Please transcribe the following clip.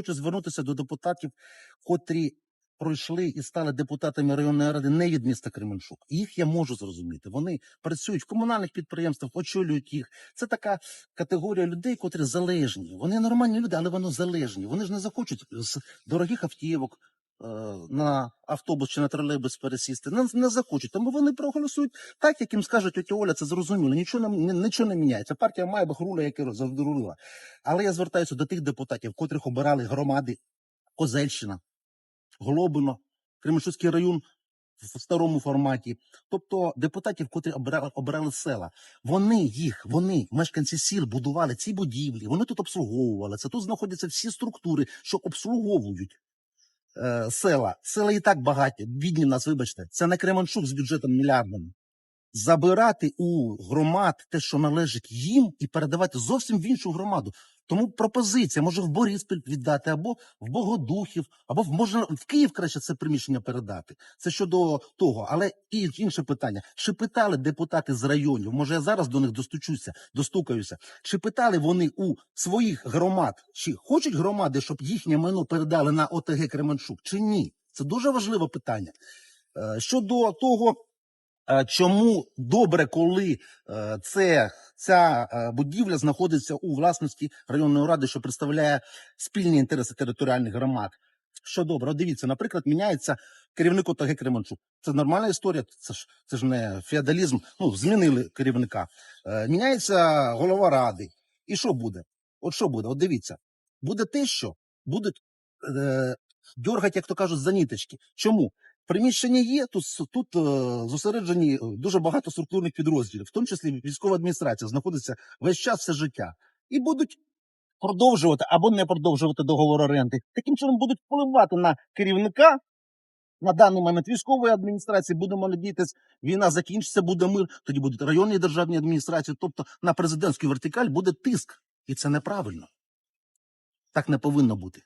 хочу звернутися до депутатів, котрі пройшли і стали депутатами районної ради не від міста Кременчук. Їх я можу зрозуміти. Вони працюють в комунальних підприємствах, очолюють їх. Це така категорія людей, котрі залежні. Вони нормальні люди, але вони залежні. Вони ж не захочуть з дорогих автівок. Е, На автобус чи на тролейбус пересісти не, не захочуть, тому вони проголосують так, як їм скажуть тетя Оля, це зрозуміло. Нічого не, нічого не міняється. Партія має бахруля, яка завдурила. Але я звертаюся до тих депутатів, котрих обирали громади Козельщина, Глобино, Кременчуцький район в старому форматі. Тобто депутатів, котрі обирали, обирали села. Вони їх, вони, мешканці сіл, будували ці будівлі, вони тут обслуговували. Це тут знаходяться всі структури, що обслуговують. Е, села. Села і так багаті. Бідні нас, вибачте. Це не Кременчук з бюджетом мільярдним. Забирати у громад те, що належить їм, і передавати зовсім в іншу громаду. Тому пропозиція може в Бориспіль віддати, або в Богодухів, або в можна в Київ краще це приміщення передати. Це щодо того. Але і інше питання: чи питали депутати з районів? Може, я зараз до них достучуся, достукаюся. Чи питали вони у своїх громад, чи хочуть громади, щоб їхнє майно передали на ОТГ Кременчук, чи ні? Це дуже важливе питання. Е, Щодо того, чому добре, коли е, це, ця е, будівля знаходиться у власності районної ради, що представляє спільні інтереси територіальних громад. Що добре, От дивіться, наприклад, міняється керівник ОТГ Кременчук. Це нормальна історія, це ж це ж не феодалізм. Ну, змінили керівника. Е, міняється голова ради. І що буде? От що буде? От дивіться, буде те, що будуть е, дьоргати, як то кажуть, за ніточки. Чому? Приміщення є, тут, тут е, зосереджені е, дуже багато структурних підрозділів, в тому числі військова адміністрація знаходиться весь час все життя. І будуть продовжувати або не продовжувати договор оренди. Таким чином будуть впливати на керівника. На даний момент військової адміністрації будемо надіятися, війна закінчиться, буде мир. Тоді будуть районні державні адміністрації. Тобто на президентську вертикаль буде тиск, і це неправильно. Так не повинно бути.